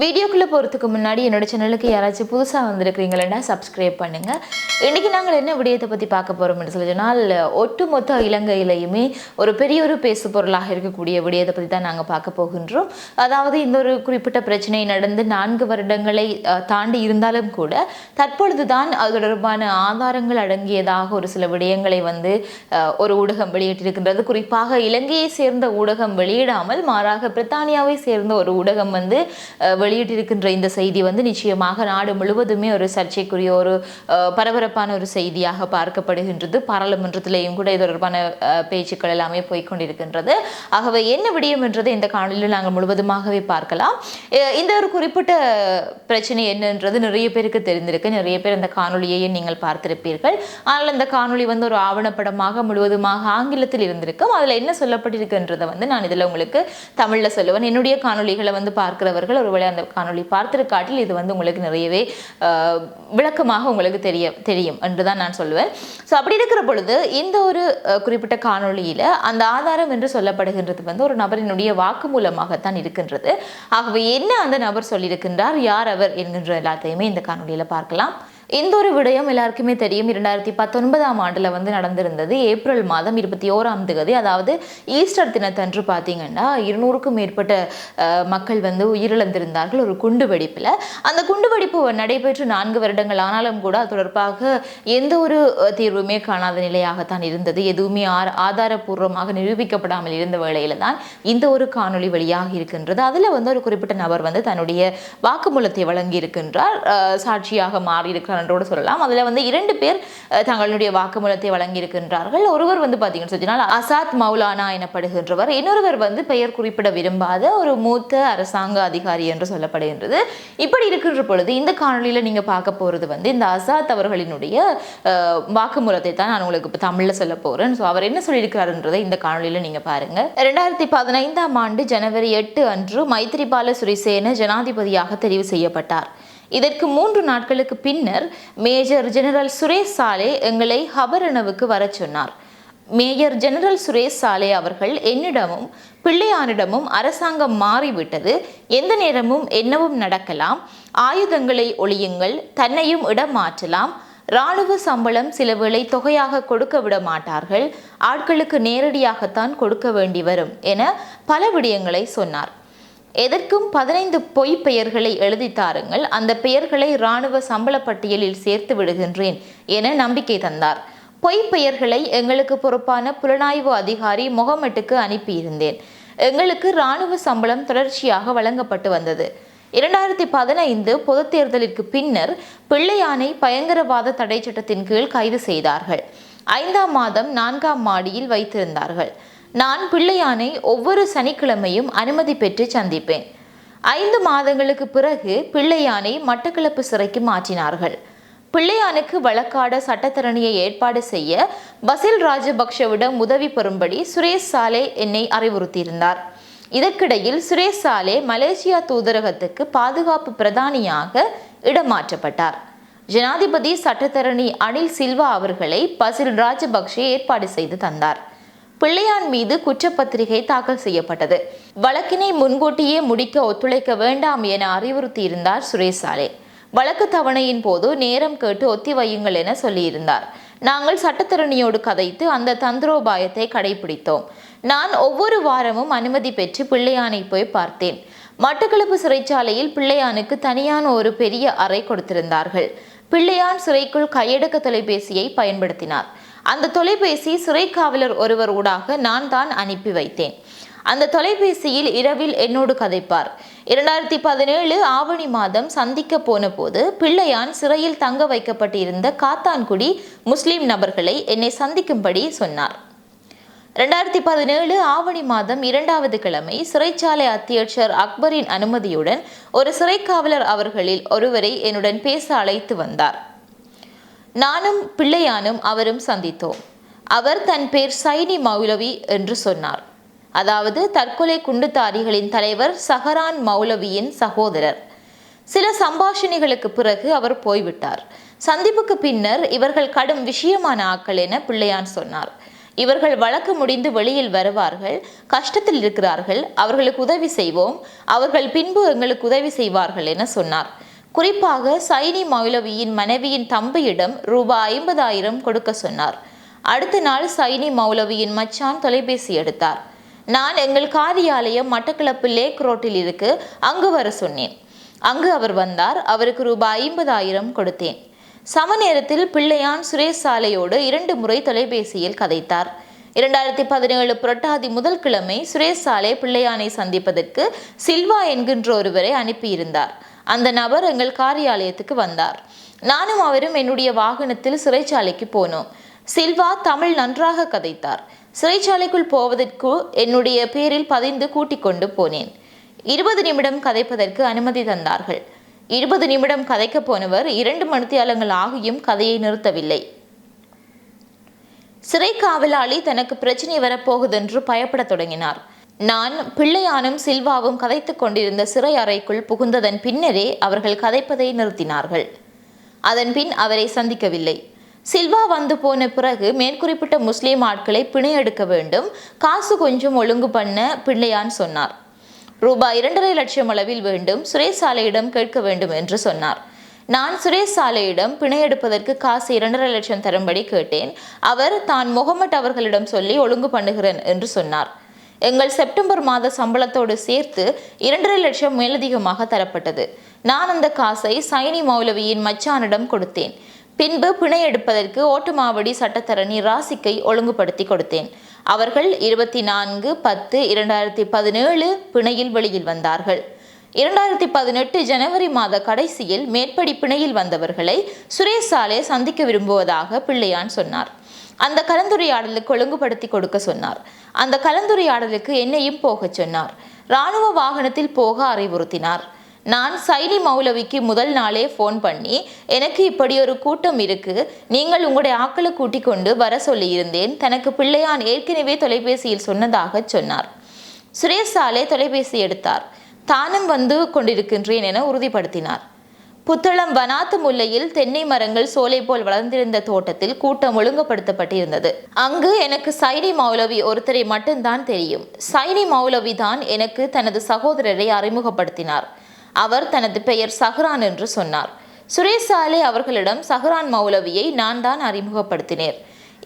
வீடியோக்குள்ளே போகிறதுக்கு முன்னாடி என்னோட சேனலுக்கு யாராச்சும் புதுசாக வந்திருக்கிறீங்களா சப்ஸ்கிரைப் பண்ணுங்கள் இன்றைக்கி நாங்கள் என்ன விடயத்தை பற்றி பார்க்க போகிறோம்னு சொல்லி சொன்னால் ஒட்டுமொத்த இலங்கையிலையுமே ஒரு பெரிய ஒரு பேசு பொருளாக இருக்கக்கூடிய விடயத்தை பற்றி தான் நாங்கள் பார்க்க போகின்றோம். அதாவது இந்த ஒரு குறிப்பிட்ட பிரச்சனை நடந்து நான்கு வருடங்களை தாண்டி இருந்தாலும் கூட தற்பொழுது தான் அது தொடர்பான ஆதாரங்கள் அடங்கியதாக ஒரு சில விடயங்களை வந்து ஒரு ஊடகம் வெளியிட்டிருக்கின்றது. குறிப்பாக இலங்கையை சேர்ந்த ஊடகம் வெளியிடாமல் மாறாக பிரித்தானியாவை சேர்ந்த ஒரு ஊடகம் வந்து வெளியிட்டிருக்கின்ற இந்த செய்தி வந்து நிச்சயமாக நாடு முழுவதுமே ஒரு சர்ச்சைக்குரிய ஒரு பரபரப்பான ஒரு செய்தியாக பார்க்கப்படுகின்றது. பாராளுமன்றத்திலேயும் கூட இது தொடர்பான பேச்சுக்கள் எல்லாமே போய்க்கொண்டிருக்கின்றது. ஆகவே என்ன விடயம் என்றதை இந்த காணொலியில் நாங்கள் முழுவதுமாகவே பார்க்கலாம். இந்த ஒரு குறிப்பிட்ட பிரச்சனை என்னன்றது நிறைய பேருக்கு தெரிந்திருக்கு. நிறைய பேர் அந்த காணொலியையும் நீங்கள் பார்த்திருப்பீர்கள். ஆனால் அந்த காணொலி வந்து ஒரு ஆவணப்படமாக முழுவதுமாக ஆங்கிலத்தில் இருந்திருக்கும். அதில் என்ன சொல்லப்பட்டிருக்குன்றதை வந்து நான் இதில் உங்களுக்கு தமிழில் சொல்லுவேன். என்னுடைய காணொளிகளை வந்து பார்க்கிறவர்கள் ஒருவேளை அந்த காணொளி பார்த்திருக்காட்டில் இது வந்து உங்களுக்கு நிறையவே விளக்கமாக உங்களுக்கு தெரிய தெரியும் என்று தான் நான் சொல்லுவேன். ஸோ அப்படி இருக்கிற பொழுது இந்த ஒரு குறிப்பிட்ட காணொளியில் அந்த ஆதாரம் என்று சொல்லப்படுகின்றது வந்து ஒரு நபரினுடைய வாக்குமூலமாகத்தான் இருக்கின்றது. ஆகவே என்ன அந்த நபர் சொல்லியிருக்கின்றார்? யார் அவர்? என்கின்ற எல்லாத்தையுமே இந்த காணொலியில் பார்க்கலாம். இந்த ஒரு விடயம் எல்லாருக்குமே தெரியும். இரண்டாயிரத்தி பத்தொன்பதாம் ஆண்டில் வந்து நடந்திருந்தது. ஏப்ரல் மாதம் இருபத்தி ஓராம் தேதி அதாவது ஈஸ்டர் தினத்தன்று பார்த்தீங்கன்னா இருநூறுக்கும் மேற்பட்ட மக்கள் வந்து உயிரிழந்திருந்தார்கள் ஒரு குண்டு வெடிப்பில். அந்த குண்டு வெடிப்பு நடைபெற்று நான்கு வருடங்கள் ஆனாலும் கூட அது தொடர்பாக எந்த ஒரு தீர்வுமே காணாத நிலையாகத்தான் இருந்தது. எதுவுமே ஆர் ஆதாரபூர்வமாக நிரூபிக்கப்படாமல் இருந்த வேளையில் தான் இந்த ஒரு காணொளி வெளியாக இருக்கின்றது. அதில் வந்து ஒரு குறிப்பிட்ட நபர் வந்து தன்னுடைய வாக்குமூலத்தை வழங்கி இருக்கின்றார் சாட்சியாக மாறி இருக்கிறார் என்றோடு சொல்லலாம். அதில் வந்து இரண்டு பேர் தங்களுடைய வாக்குமூலத்தை வழங்கி இருக்கின்றார்கள் ஒருவர் வந்து பார்த்தீங்கன்னு சொன்னால் அசாத் மௌலானா எனப்படுகின்றவர். இன்னொருவர் வந்து பெயர் குறிப்பிட விரும்பாத ஒரு மூத்த அரசாங்க அதிகாரி என்று சொல்லப்படுகின்றது. இப்படி இருக்கின்ற பொழுது இந்த காணொலியில் நீங்கள் பார்க்க போகிறது வந்து இந்த அசாத் அவர்களினுடைய வாக்குமூலத்தை தான் நான் உங்களுக்கு இப்போ தமிழில் சொல்ல போகிறேன் ஸோ அவர் என்ன சொல்லியிருக்கிறாருன்றதை இந்த காணொலியில் நீங்கள் பாருங்க. ரெண்டாயிரத்தி பதினைந்தாம் ஆண்டு ஜனவரி எட்டு அன்று மைத்திரிபால சுரிசேன ஜனாதிபதியாக தெரிவு செய்யப்பட்டார். இதற்கு மூன்று நாட்களுக்கு பின்னர் மேஜர் ஜெனரல் சுரேஷ் சாலே எங்களை ஹபரணவுக்கு வரச் சொன்னார். மேயர் ஜெனரல் சுரேஷ் சாலே அவர்கள் என்னிடமும் பிள்ளையானிடமும் அரசாங்கம் மாறிவிட்டது. எந்த நேரமும் என்னவும் நடக்கலாம். ஆயுதங்களை ஒழியுங்கள் தன்னையும் இடம் மாற்றலாம். இராணுவ சம்பளம் சில வேளை தொகையாக கொடுக்க விட மாட்டார்கள். ஆட்களுக்கு நேரடியாகத்தான் கொடுக்க வேண்டி வரும் என பல விடயங்களை சொன்னார். எதற்கும் பதினைந்து பொய் பெயர்களை எழுதி தாருங்கள். அந்த பெயர்களை இராணுவ சம்பள பட்டியலில் சேர்த்து விடுகின்றேன் என நம்பிக்கை தந்தார். பொய் பெயர்களை எங்களுக்கு பொறுப்பான புலனாய்வு அதிகாரி முகமட்டுக்கு அனுப்பியிருந்தேன். எங்களுக்கு இராணுவ சம்பளம் தொடர்ச்சியாக வழங்கப்பட்டு வந்தது. இரண்டாயிரத்தி பதினைந்து பொதுத் தேர்தலிற்கு பின்னர் பிள்ளையானை பயங்கரவாத தடை சட்டத்தின் கீழ் கைது செய்தார்கள். ஐந்தாம் மாதம் நான்காம் மாடியில் வைத்திருந்தார்கள். நான் பிள்ளையானை ஒவ்வொரு சனிக்கிழமையும் அனுமதி பெற்று சந்திப்பேன். ஐந்து மாதங்களுக்கு பிறகு பிள்ளையானை மட்டக்களப்பு சிறைக்கு மாற்றினார்கள். பிள்ளையானுக்கு வழக்காட சட்டத்தரணியை ஏற்பாடு செய்ய பசில் ராஜபக்ஷவிடம் உதவி பெறும்படி சுரேஷ் சாலே என்னை அறிவுறுத்தியிருந்தார். இதற்கிடையில் சுரேஷ் சாலே மலேசியா தூதரகத்துக்கு பாதுகாப்பு பிரதானியாக இடமாற்றப்பட்டார். ஜனாதிபதி சட்டத்தரணி அனில் சில்வா அவர்களை பசில் ராஜபக்ஷே ஏற்பாடு செய்து தந்தார். பிள்ளையான் மீது குற்றப்பத்திரிகை தாக்கல் செய்யப்பட்டது. வழக்கினை முன்கூட்டியே முடிக்க ஒத்துழைக்க வேண்டாம் என அறிவுறுத்தியிருந்தார் சுரேசாலே வழக்கு தவணையின் போது நேரம் கேட்டு ஒத்தி வையுங்கள் என சொல்லியிருந்தார். நாங்கள் சட்டத்தரணியோடு கதைத்து அந்த தந்திரோபாயத்தை கடைபிடித்தோம். நான் ஒவ்வொரு வாரமும் அனுமதி பெற்று பிள்ளையானை போய் பார்த்தேன். மட்டக்களப்பு சிறைச்சாலையில் பிள்ளையானுக்கு தனியான ஒரு பெரிய அறை கொடுத்திருந்தார்கள். பிள்ளையான் சிறைக்குள் கையடக்க தொலைபேசியை பயன்படுத்தினார். அந்த தொலைபேசி சிறைக்காவலர் ஒருவர் ஊடாக நான் தான் அனுப்பி வைத்தேன். அந்த தொலைபேசியில் இரவில் என்னோடு கதைப்பார். இரண்டாயிரத்தி பதினேழு ஆவணி மாதம் சந்திக்க போன போது பிள்ளையான் சிறையில் தங்க வைக்கப்பட்டிருந்த காத்தான்குடி முஸ்லிம் நபர்களை என்னை சந்திக்கும்படி சொன்னார். ரெண்டாயிரத்தி பதினேழு ஆவணி மாதம் இரண்டாவது கிழமை சிறைச்சாலை அத்தியட்சர் அக்பரின் அனுமதியுடன் ஒரு சிறைக்காவலர் அவர்களில் ஒருவரை என்னுடன் பேச அழைத்து வந்தார். நானும் பிள்ளையானும் அவரும் சந்தித்தோம். அவர் தன் பேர் சைனி மௌலவி என்று சொன்னார். அதாவது தற்கொலை குண்டுதாரிகளின் தலைவர் சஹரான் மௌலவியின் சகோதரர். சில சம்பாஷணைகளுக்கு பிறகு அவர் போய்விட்டார். சந்திப்புக்கு பின்னர் இவர்கள் கடும் விஷயமான ஆக்கள் என பிள்ளையான் சொன்னார். இவர்கள் வழக்கு முடிந்து வெளியில் வருவார்கள் கஷ்டத்தில் இருக்கிறார்கள் அவர்களுக்கு உதவி செய்வோம் அவர்கள் பின்பு எங்களுக்கு உதவி செய்வார்கள் என சொன்னார். குறிப்பாக சைனி மௌலவியின் மனைவியின் தம்பியிடம் ரூபாய் ஐம்பதாயிரம் கொடுக்க சொன்னார். அடுத்த நாள் சைனி மௌலவியின் மச்சான் தொலைபேசி எடுத்தார். நான் எங்கள் காரியாலயம் மட்டக்களப்பு லேக் ரோட்டில் இருக்கு அங்கு வர சொன்னேன். அங்கு அவர் வந்தார் அவருக்கு ரூபாய் ஐம்பதாயிரம் கொடுத்தேன். சம நேரத்தில் பிள்ளையான் சுரேஷ் சாலையோடு இரண்டு முறை தொலைபேசியில் கதைத்தார். இரண்டாயிரத்தி பதினேழு புரட்டாதி முதல் கிழமை சுரேஷ் சாலை பிள்ளையானை சந்திப்பதற்கு சில்வா என்கின்ற ஒருவரை அனுப்பியிருந்தார். அந்த நபர் எங்கள் காரியாலயத்துக்கு வந்தார். நானும் அவரும் என்னுடைய வாகனத்தில் சிறைச்சாலைக்கு போனோம். சில்வா தமிழ் நன்றாக கதைத்தார். சிறைச்சாலைக்குள் போவதற்கு என்னுடைய பேரில் பதிந்து கூட்டிக் கொண்டு போனேன். இருபது நிமிடம் கதைப்பதற்கு அனுமதி தந்தார்கள். இருபது நிமிடம் கதைக்க போனவர் இரண்டு மணித்தியாலங்கள் ஆகியும் கதையை நிறுத்தவில்லை. சிறை காவலாளி தனக்கு பிரச்சனை வரப்போகுதென்று பயப்படத் தொடங்கினார். நான் பிள்ளையானும் சில்வாவும் கதைத்துக் கொண்டிருந்த சிறை அறைக்குள் புகுந்ததன் பின்னரே அவர்கள் கதைப்பதை நிறுத்தினார்கள். அதன் பின் அவரை சந்திக்கவில்லை. சில்வா வந்து போன பிறகு மேற்குறிப்பிட்ட முஸ்லீம் ஆட்களை பிணையெடுக்க வேண்டும். காசு கொஞ்சம் ஒழுங்கு பண்ண பிள்ளையான் சொன்னார். ரூபாய் இரண்டரை லட்சம் அளவில் வேண்டும். சுரேஷ் சாலையிடம் கேட்க வேண்டும் என்று சொன்னார். நான் சுரேஷ் சாலையிடம் பிணை எடுப்பதற்கு காசு இரண்டரை லட்சம் தரும்படி கேட்டேன். அவர் தான் முகமட் அவர்களிடம் சொல்லி ஒழுங்கு பண்ணுகிறேன் என்று சொன்னார். எங்கள் செப்டம்பர் மாத சம்பளத்தோடு சேர்த்து இரண்டரை லட்சம் மேலதிகமாக தரப்பட்டது. நான் அந்த காசை சைனி மௌலவியின் மச்சானிடம் கொடுத்தேன். பின்பு பிணை எடுப்பதற்கு ஓட்டுமாவடி சட்டத்தரணி ராசிக்கை ஒழுங்குபடுத்தி கொடுத்தேன். அவர்கள் இருபத்தி நான்கு பத்து இரண்டாயிரத்தி பதினேழு பிணையில் வெளியில் வந்தார்கள். இரண்டாயிரத்தி பதினெட்டு ஜனவரி மாத கடைசியில் மேற்படி பிணையில் வந்தவர்களை சுரேஷ் சாலே சந்திக்க விரும்புவதாக பிள்ளையான் சொன்னார். அந்த கலந்துரையாடலுக்கு ஒழுங்குபடுத்தி கொடுக்க சொன்னார். அந்த கலந்துரையாடலுக்கு என்னையும் போகச் சொன்னார். இராணுவ வாகனத்தில் போக அறிவுறுத்தினார். நான் சைனி மௌலவிக்கு முதல் நாளே ஃபோன் பண்ணி எனக்கு இப்படி ஒரு கூட்டம் இருக்கு. நீங்கள் உங்களுடைய ஆக்களை கூட்டிக் கொண்டு வர சொல்லியிருந்தேன். தனக்கு பிள்ளையான் ஏற்கனவே தொலைபேசியில் சொன்னதாக சொன்னார். சுரேஷ் சாலே தொலைபேசி எடுத்தார். தானும் வந்து கொண்டிருக்கின்றேன் என உறுதிப்படுத்தினார். புத்தளம் வனாத்து முல்லையில் தென்னை மரங்கள் சோலை போல் வளர்ந்திருந்த தோட்டத்தில் கூட்டம் ஒழுங்குபடுத்தப்பட்டிருந்தது. அங்கு எனக்கு சைனி மௌலவி ஒருத்தரை மட்டும்தான் தெரியும். சைனி மௌலவி தான் எனக்கு தனது சகோதரரை அறிமுகப்படுத்தினார். அவர் தனது பெயர் சஹ்ரான் என்று சொன்னார். சுரேசாலே அவர்களிடம் சஹ்ரான் மௌலவியை நான் தான் அறிமுகப்படுத்தினேன்.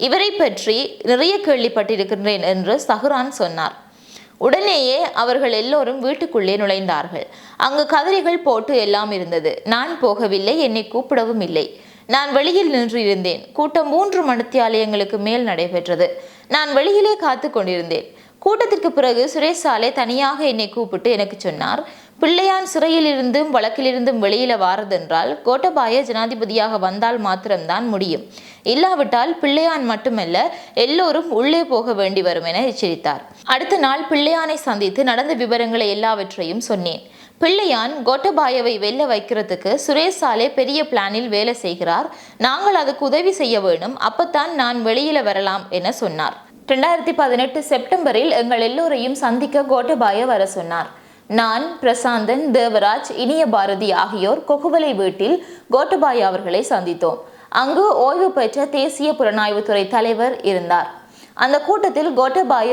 இவரை பற்றி நிறைய கேள்விப்பட்டிருக்கின்றேன் என்று சஹ்ரான் சொன்னார். உடனேயே அவர்கள் எல்லோரும் வீட்டுக்குள்ளே நுழைந்தார்கள். அங்கு கதிரைகள் போட்டு எல்லாம் இருந்தது. நான் போகவில்லை என்னை கூப்பிடவும் இல்லை. நான் வெளியில் நின்று இருந்தேன். கூட்டம் மூன்று மணித்தியாலயங்களுக்கு மேல் நடைபெற்றது. நான் வெளியிலே காத்து கொண்டிருந்தேன். கூட்டத்திற்கு பிறகு சுரேஷ் சாலே தனியாக என்னை கூப்பிட்டு எனக்கு சொன்னார் பிள்ளையான் சிறையிலிருந்தும் வழக்கிலிருந்தும் வெளியில வாரதென்றால் கோட்டபாய ஜனாதிபதியாக வந்தால் மாத்திரம்தான் முடியும். இல்லாவிட்டால் பிள்ளையான் மட்டுமல்ல எல்லோரும் உள்ளே போக வேண்டி வரும் என எச்சரித்தார். அடுத்த நாள் பிள்ளையானை சந்தித்து நடந்த விவரங்களை எல்லாவற்றையும் சொன்னேன். பிள்ளையான் கோட்டபாயவை வெல்ல வைக்கிறதுக்கு சுரேஷ் சாலே பெரிய பிளானில் வேலை செய்கிறார். நாங்கள் அதுக்கு உதவி செய்ய வேணும் அப்பத்தான் நான் வெளியில வரலாம் என சொன்னார். ரெண்டாயிரத்தி பதினெட்டு செப்டம்பரில் எங்கள் எல்லோரையும் சந்திக்க கோட்டபாய வர சொன்னார். நான் பிரசாந்தன் தேவராஜ் இனிய பாரதி ஆகியோர் கொகுவலை வீட்டில் கோட்டபாய் அவர்களை சந்தித்தோம். அங்கு ஓய்வு பெற்ற தேசிய புலனாய்வுத்துறை தலைவர் இருந்தார். அந்த கூட்டத்தில் கோட்டபாய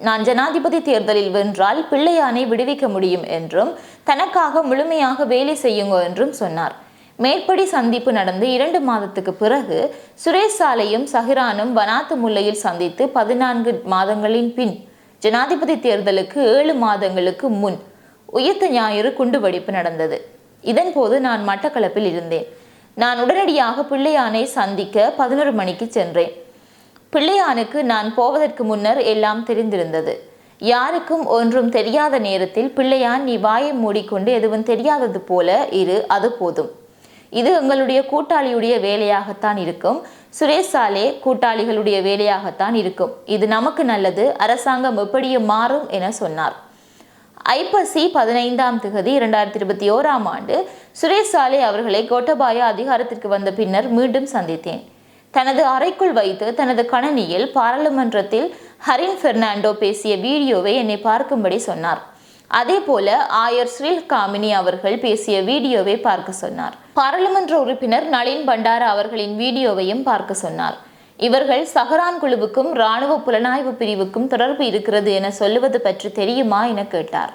நான் ஜனாதிபதி தேர்தலில் வென்றால் பிள்ளையானை விடுவிக்க முடியும் என்றும் தனக்காக முழுமையாக வேலை செய்யுங்க என்றும் சொன்னார். மேற்படி சந்திப்பு நடந்து இரண்டு மாதத்துக்கு பிறகு சுரேஷ் சாலையும் சஹிரானும் வனாத்து முல்லையில் சந்தித்து பதினான்கு மாதங்களின் பின் ஜனாதிபதி தேர்தலுக்கு ஏழு மாதங்களுக்கு முன் உயிர்த்த ஞாயிறு குண்டுவெடிப்பு நடந்தது. இதன்போது நான் மட்டக்களப்பில் இருந்தேன். நான் உடனடியாக பிள்ளையானை சந்திக்க பதினொரு மணிக்கு சென்றேன். பிள்ளையானுக்கு நான் போவதற்கு முன்னர் எல்லாம் தெரிந்திருந்தது. யாருக்கும் ஒன்றும் தெரியாத நேரத்தில் பிள்ளையான் நீ வாயை மூடிக்கொண்டு எதுவும் தெரியாதது போல இரு அது போதும். இது எங்களுடைய கூட்டாளியுடைய வேலையாகத்தான் இருக்கும். சுரேஷ் சாலே கூட்டாளிகளுடைய வேலையாகத்தான் இருக்கும். இது நமக்கு நல்லது அரசாங்கம் எப்படியும் மாறும் என சொன்னார். ஐப்பசி பதினைந்தாம் திகதி இரண்டாயிரத்தி இருபத்தி ஓராம் ஆண்டு சுரேஷ் சாலே அவர்களை கோட்டபாய அதிகாரத்திற்கு வந்த பின்னர் மீண்டும் சந்தித்தேன். தனது அறைக்குள் வைத்து தனது கணனியில் பாராளுமன்றத்தில் ஹரின் பெர்னாண்டோ பேசிய வீடியோவை என்னை பார்க்கும்படி சொன்னார். அதே போல ஆயர் ஸ்ரீல் காமினி அவர்கள் பேசிய வீடியோவை பார்க்க சொன்னார். பாராளுமன்ற உறுப்பினர் நளின் பண்டார அவர்களின் வீடியோவையும் பார்க்க சொன்னார். இவர்கள் சஹரான் குழுவுக்கும் இராணுவ புலனாய்வு பிரிவுக்கும் தொடர்பு இருக்கிறது என சொல்லுவது பற்றி தெரியுமா என கேட்டார்.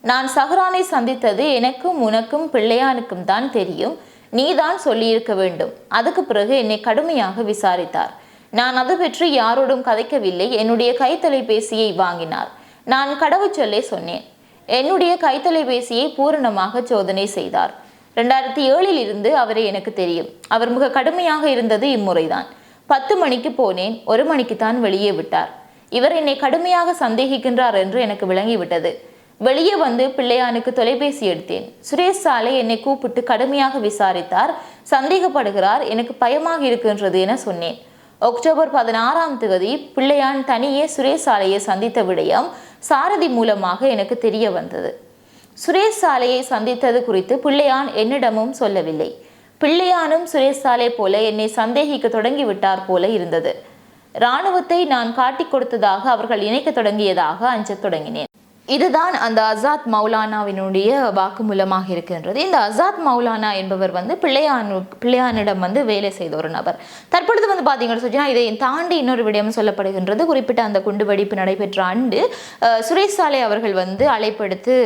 நான் சஹரானை சந்தித்தது எனக்கும் உனக்கும் பிள்ளையானுக்கும் தான் தெரியும். நீதான் சொல்லியிருக்க வேண்டும். அதுக்கு பிறகு என்னை கடுமையாக விசாரித்தார். நான் அது பற்றி யாரோடும் கதைக்கவில்லை. என்னுடைய கைத்தொலைபேசியை வாங்கினார். நான் கடவுச்சொல்லே சொன்னேன். என்னுடைய கைத்தொலைபேசியை பூரணமாக சோதனை செய்தார். ரெண்டாயிரத்தி ஏழில் இருந்து அவரை எனக்கு தெரியும். அவர் மிக கடுமையாக இருந்தது இம்முறைதான். பத்து மணிக்கு போனேன் ஒரு மணிக்கு தான் வெளியே விட்டார். இவர் என்னை கடுமையாக சந்தேகிக்கின்றார் என்று எனக்கு விளங்கிவிட்டது. வெளியே வந்து பிள்ளையானுக்கு தொலைபேசி எடுத்தேன். சுரேஷ் சாலை என்னை கூப்பிட்டு கடுமையாக விசாரித்தார். சந்தேகப்படுகிறார் எனக்கு பயமாக இருக்கின்றது என சொன்னேன். அக்டோபர் பதினாறாம் தேதி பிள்ளையான் தனியே சுரேஷ் சாலையை சந்தித்த விடயம் சாரதி மூலமாக எனக்கு தெரிய வந்தது. சுரேஷ் சாலையை சந்தித்தது குறித்து பிள்ளையான் என்னிடமும் சொல்லவில்லை. பிள்ளையானும் சுரேஷ் சாலை போல என்னை சந்தேகிக்க தொடங்கிவிட்டார் போல இருந்தது. இராணுவத்தை நான் காட்டிக் கொடுத்ததாக அவர்கள் இணைக்க தொடங்கியதாக அஞ்சத் தொடங்கினேன். இதுதான் அந்த அசாத் மௌலானாவினுடைய வாக்குமூலமாக இருக்கின்றது. இந்த அசாத் மௌலானா என்பவர் வந்து பிள்ளையானு பிள்ளையானிடம் வந்து வேலை செய்த ஒரு நபர். தற்பொழுது வந்து பார்த்தீங்கன்னு சொன்னா இதை தாண்டி இன்னொரு விடயம் சொல்லப்படுகின்றது. குறிப்பிட்ட அந்த குண்டுவெடிப்பு நடைபெற்ற ஆண்டு அஹ், சுரேஷ் சாலை அவர்கள் வந்து அழைப்படுத்து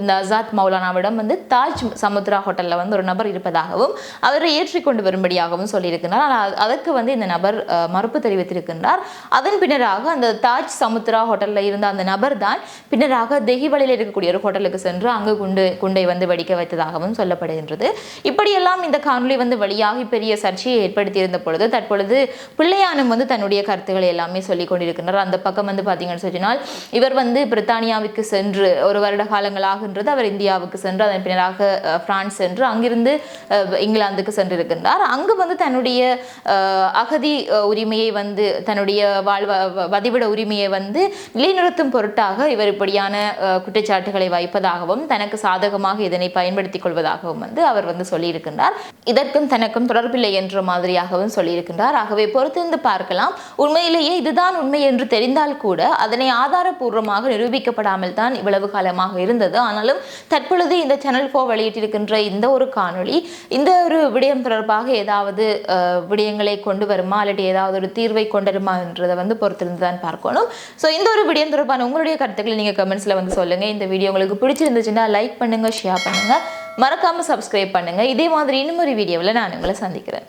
இந்த அசாத் மௌலானாவிடம் வந்து தாஜ் சமுத்ரா ஹோட்டலில் வந்து ஒரு நபர் இருப்பதாகவும் அவரை ஏற்றிக்கொண்டு வரும்படியாகவும் சொல்லியிருக்கிறார் ஆனால் அதற்கு வந்து இந்த நபர் மறுப்பு தெரிவித்திருக்கின்றார். அதன் பின்னராக அந்த தாஜ் சமுத்ரா ஹோட்டலில் இருந்த அந்த நபர் தான் பின்னராக தெஹிவளியில் இருக்கக்கூடிய ஒரு ஹோட்டலுக்கு சென்று அங்கு குண்டு குண்டை வந்து வெடிக்க வைத்ததாகவும் சொல்லப்படுகின்றது. இப்படியெல்லாம் இந்த காணொலி வந்து வெளியாகி பெரிய சர்ச்சையை ஏற்படுத்தியிருந்த பொழுது தற்பொழுது பிள்ளையானும் வந்து தன்னுடைய கருத்துக்களை எல்லாமே சொல்லிக் கொண்டிருக்கின்றார். அந்த பக்கம் வந்து பார்த்தீங்கன்னு சொன்னால் இவர் வந்து பிரித்தானியாவுக்கு சென்று ஒரு வருட காலங்களாகின்றது. அவர் இந்தியாவுக்கு சென்று அதன் பின்னராக பிரான்ஸ் சென்று அங்கிருந்து இங்கிலாந்துக்கு சென்றிருக்கின்றார். அங்கு வந்து தன்னுடைய அகதி உரிமையை வந்து தன்னுடைய வாழ்வ வ- வதிவிட உரிமையை வந்து நிலைநிறுத்தும் பொருட்டாக இவர் இப்படியான எதிரான குற்றச்சாட்டுகளை வைப்பதாகவும் தனக்கு சாதகமாக இதனை பயன்படுத்திக் கொள்வதாகவும் வந்து அவர் வந்து சொல்லியிருக்கின்றார். இதற்கும் தனக்கும் தொடர்பில்லை என்ற மாதிரியாகவும் சொல்லியிருக்கின்றார். ஆகவே பொறுத்திருந்து பார்க்கலாம். உண்மையிலேயே இதுதான் உண்மை என்று தெரிந்தால் கூட அதனை ஆதாரபூர்வமாக நிரூபிக்கப்படாமல் தான் இவ்வளவு காலமாக இருந்தது. ஆனாலும் தற்பொழுது இந்த சேனல் ஃபோ வெளியிட்டிருக்கின்ற இந்த ஒரு காணொளி இந்த ஒரு விடயம் தொடர்பாக ஏதாவது விடயங்களை கொண்டு வருமா? அல்லது ஏதாவது ஒரு தீர்வை கொண்டு வருமா என்றதை வந்து பொறுத்திருந்து தான் பார்க்கணும். ஸோ இந்த ஒரு விடயம் தொடர்பான உங்களுடைய கருத்துக்களை நீங்கள் கமெண்ட்ஸில் வந்து சொல்லுங்கள் இந்த வீடியோ உங்களுக்கு பிடிச்சிருந்துச்சுன்னா லைக் பண்ணுங்கள் ஷேர் பண்ணுங்கள் மறக்காமல் சப்ஸ்கிரைப் பண்ணுங்கள் இதே மாதிரி இன்னும் ஒரு வீடியோவில் நான் உங்களை சந்திக்கிறேன்.